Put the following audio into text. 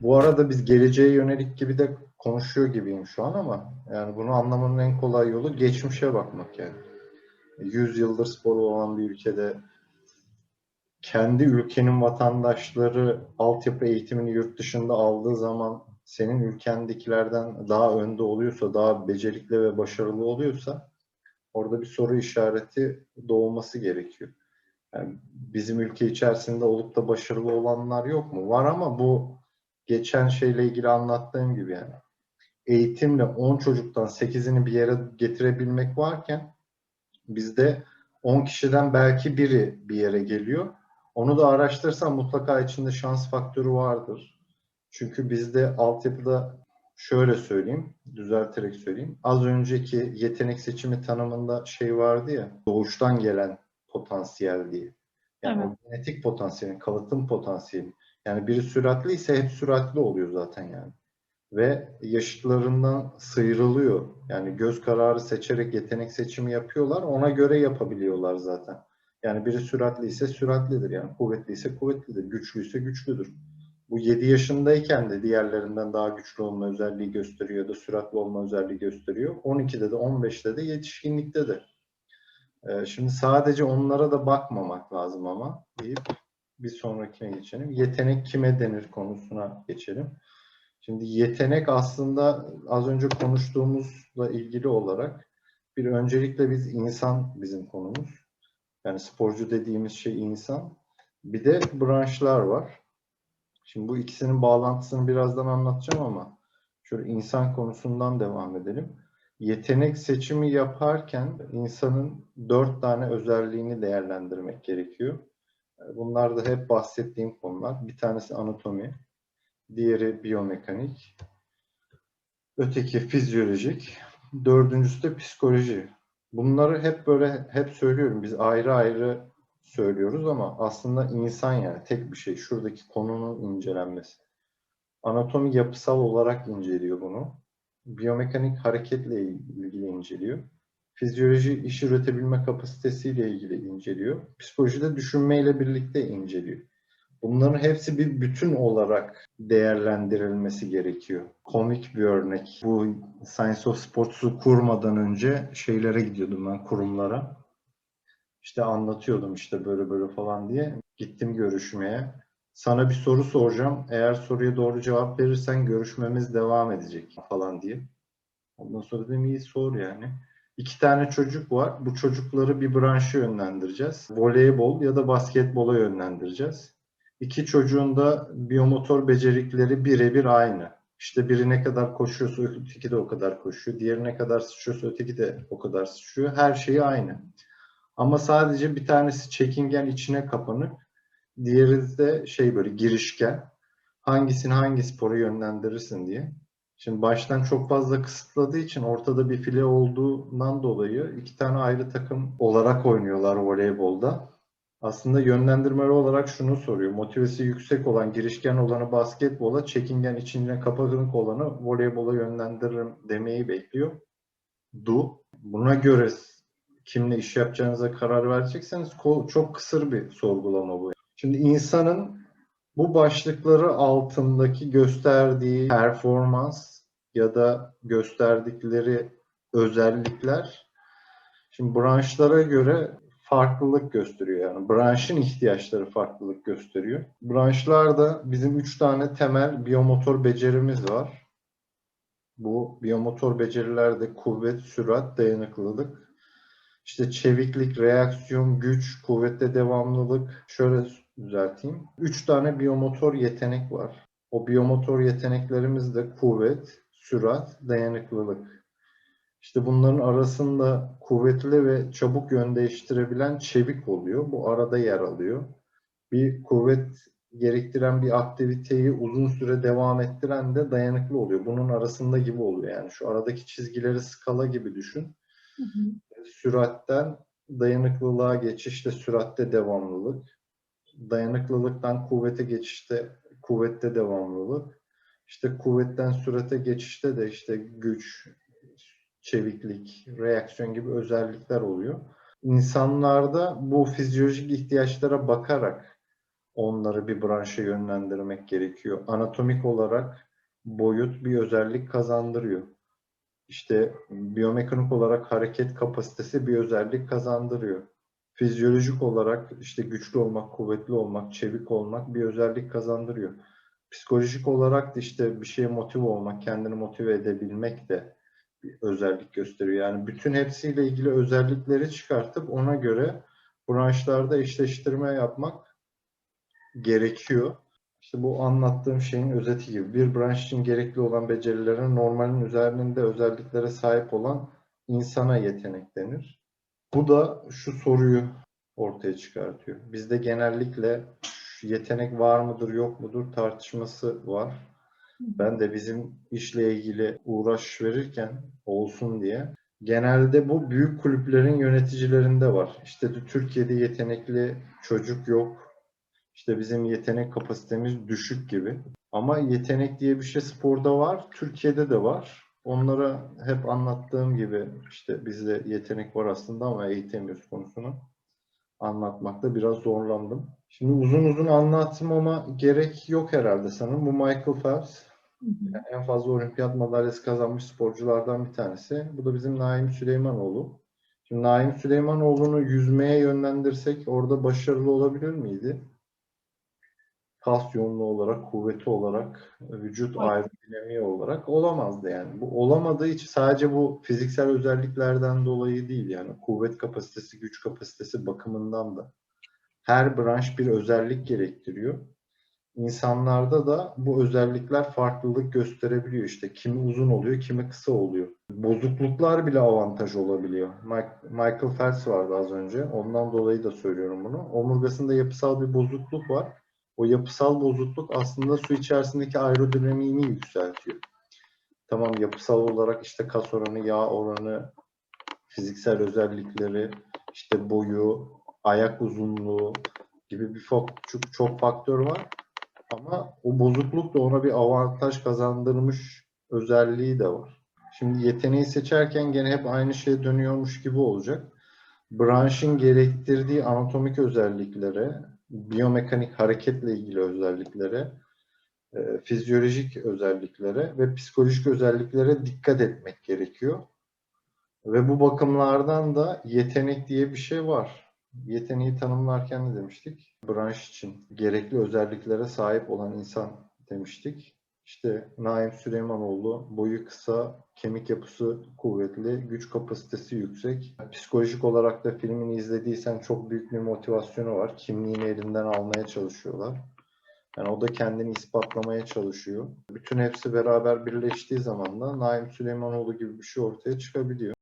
Bu arada biz geleceğe yönelik gibi de konuşuyor gibiyim şu an ama yani bunu anlamanın en kolay yolu geçmişe bakmak yani. 100 yıldır sporu olan bir ülkede kendi ülkenin vatandaşları altyapı eğitimini yurt dışında aldığı zaman senin ülkendekilerden daha önde oluyorsa, daha becerikli ve başarılı oluyorsa orada bir soru işareti doğması gerekiyor. Yani bizim ülke içerisinde olup da başarılı olanlar yok mu? Var ama bu geçen şeyle ilgili anlattığım gibi yani. Eğitimle 10 çocuktan 8'ini bir yere getirebilmek varken bizde 10 kişiden belki biri bir yere geliyor. Onu da araştırırsan mutlaka içinde şans faktörü vardır. Çünkü bizde altyapıda şöyle söyleyeyim, düzelterek söyleyeyim. Az önceki yetenek seçimi tanımında şey vardı ya, doğuştan gelen potansiyel diye. Yani Evet. o genetik potansiyelin, kalıtım potansiyeli. Yani biri süratli ise hep süratli oluyor zaten yani. Ve yaşıtlarından sıyrılıyor. Yani göz kararı seçerek yetenek seçimi yapıyorlar. Ona göre yapabiliyorlar zaten. Yani biri süratli ise süratlidir. Yani kuvvetli ise kuvvetlidir. Güçlü ise güçlüdür. Bu 7 yaşındayken de diğerlerinden daha güçlü olma özelliği gösteriyor da süratli olma özelliği gösteriyor. 12'de de 15'te de yetişkinlikte de. Ee, Şimdi sadece onlara da bakmamak lazım ama deyip bir sonrakine geçelim. Yetenek kime denir konusuna geçelim. Şimdi yetenek aslında az önce konuştuğumuzla ilgili olarak bir öncelikle biz insan bizim konumuz. Yani sporcu dediğimiz şey insan. Bir de branşlar var. Şimdi bu ikisinin bağlantısını birazdan anlatacağım ama şöyle insan konusundan devam edelim. Yetenek seçimi yaparken insanın dört tane özelliğini değerlendirmek gerekiyor. Bunlar da hep bahsettiğim konular. Bir tanesi anatomi, diğeri biyomekanik, öteki fizyolojik, dördüncüsü de psikoloji. Bunları hep böyle hep söylüyorum. Biz ayrı ayrı söylüyoruz ama aslında insan yani tek bir şey. Şuradaki konunun incelenmesi. Anatomi yapısal olarak inceliyor bunu. Biyomekanik hareketle ilgili inceliyor. Fizyoloji iş üretebilme kapasitesiyle ilgili inceliyor. Psikoloji de düşünmeyle birlikte inceliyor. Bunların hepsi bir bütün olarak değerlendirilmesi gerekiyor. Komik bir örnek. Bu Science of Sports'u kurmadan önce şeylere gidiyordum ben kurumlara. İşte anlatıyordum işte böyle böyle falan diye. Gittim görüşmeye. Sana bir soru soracağım. Eğer soruya doğru cevap verirsen görüşmemiz devam edecek falan diye. Ondan sonra dedim iyi sor yani. İki tane çocuk var. Bu çocukları bir branşa yönlendireceğiz. Voleybol ya da basketbola yönlendireceğiz. İki çocuğun da biyomotor becerikleri birebir aynı. İşte biri ne kadar koşuyorsa öteki de o kadar koşuyor. Diğeri ne kadar sıçrıyorsa öteki de o kadar sıçrıyor. Her şeyi aynı. Ama sadece bir tanesi çekingen içine kapanık. Diğeri de şey böyle girişken. Hangisini hangi spora yönlendirirsin diye. Şimdi baştan çok fazla kısıtladığı için ortada bir file olduğundan dolayı iki tane ayrı takım olarak oynuyorlar voleybolda. Aslında yönlendirmeli olarak şunu soruyor. Motivesi yüksek olan, girişken olanı basketbola, çekingen içine kapanık olanı voleybola yönlendiririm demeyi bekliyor. Du. Buna göre kimle iş yapacağınıza karar verecekseniz çok kısır bir sorgulama bu. Şimdi insanın bu başlıkları altındaki gösterdiği performans ya da gösterdikleri özellikler şimdi branşlara göre farklılık gösteriyor. Yani branşın ihtiyaçları farklılık gösteriyor. Branşlarda bizim üç tane temel biyomotor becerimiz var. Bu biyomotor becerilerde kuvvet, sürat, dayanıklılık, işte çeviklik, reaksiyon, güç, kuvvette devamlılık. Şöyle düzelteyim. Üç tane biyomotor yetenek var. O biyomotor yeteneklerimiz de kuvvet, sürat, dayanıklılık. İşte bunların arasında kuvvetli ve çabuk yön değiştirebilen çevik oluyor. Bu arada yer alıyor. Bir kuvvet gerektiren bir aktiviteyi uzun süre devam ettiren de dayanıklı oluyor. Bunun arasında gibi oluyor yani. Şu aradaki çizgileri skala gibi düşün. Hı hı. Süratten dayanıklılığa geçişte süratte devamlılık. Dayanıklılıktan kuvvete geçişte kuvvette devamlılık. İşte kuvvetten sürate geçişte de işte güç, çeviklik, reaksiyon gibi özellikler oluyor. İnsanlarda bu fizyolojik ihtiyaçlara bakarak onları bir branşa yönlendirmek gerekiyor. Anatomik olarak boyut bir özellik kazandırıyor. İşte biyomekanik olarak hareket kapasitesi bir özellik kazandırıyor. Fizyolojik olarak işte güçlü olmak, kuvvetli olmak, çevik olmak bir özellik kazandırıyor. Psikolojik olarak da işte bir şeye motive olmak, kendini motive edebilmek de bir özellik gösteriyor. Yani bütün hepsiyle ilgili özellikleri çıkartıp ona göre branşlarda eşleştirme yapmak gerekiyor. İşte bu anlattığım şeyin özeti gibi. Bir branş için gerekli olan becerilerin normalin üzerinde özelliklere sahip olan insana yetenek denir. Bu da şu soruyu ortaya çıkartıyor. Bizde genellikle yetenek var mıdır yok mudur tartışması var. Ben de bizim işle ilgili uğraş verirken olsun diye genelde bu büyük kulüplerin yöneticilerinde var. İşte de Türkiye'de yetenekli çocuk yok. İşte bizim yetenek kapasitemiz düşük gibi. Ama yetenek diye bir şey sporda var, Türkiye'de de var. Onlara hep anlattığım gibi işte bizde yetenek var aslında ama eğitemiyoruz konusunu anlatmakta biraz zorlandım. Şimdi uzun uzun anlatmama gerek yok herhalde sanırım. Bu Michael Phelps. Yani en fazla olimpiyat madalyası kazanmış sporculardan bir tanesi. Bu da bizim Naim Süleymanoğlu. Şimdi Naim Süleymanoğlu'nu yüzmeye yönlendirsek orada başarılı olabilir miydi? Kas yoğunluğu olarak, kuvveti olarak, vücut aerodinamiği olarak olamazdı yani. Bu olamadığı için sadece bu fiziksel özelliklerden dolayı değil yani kuvvet kapasitesi, güç kapasitesi bakımından da her branş bir özellik gerektiriyor. İnsanlarda da bu özellikler farklılık gösterebiliyor. İşte kimi uzun oluyor, kimi kısa oluyor. Bozukluklar bile avantaj olabiliyor. Michael Phelps vardı az önce. Ondan dolayı da söylüyorum bunu. Omurgasında yapısal bir bozukluk var. O yapısal bozukluk aslında su içerisindeki aerodinamiğini yükseltiyor. Tamam yapısal olarak işte kas oranı, yağ oranı, fiziksel özellikleri, işte boyu, ayak uzunluğu gibi bir çok, çok faktör var. Ama o bozukluk da ona bir avantaj kazandırmış özelliği de var. Şimdi yeteneği seçerken gene hep aynı şeye dönüyormuş gibi olacak. Branşın gerektirdiği anatomik özelliklere, biyomekanik hareketle ilgili özelliklere, e, fizyolojik özelliklere ve psikolojik özelliklere dikkat etmek gerekiyor. Ve bu bakımlardan da yetenek diye bir şey var. Yeteneği tanımlarken ne demiştik? Branş için gerekli özelliklere sahip olan insan demiştik. İşte Naim Süleymanoğlu boyu kısa, kemik yapısı kuvvetli, güç kapasitesi yüksek. Psikolojik olarak da filmini izlediysen çok büyük bir motivasyonu var. Kimliğini elinden almaya çalışıyorlar. Yani o da kendini ispatlamaya çalışıyor. Bütün hepsi beraber birleştiği zaman da Naim Süleymanoğlu gibi bir şey ortaya çıkabiliyor.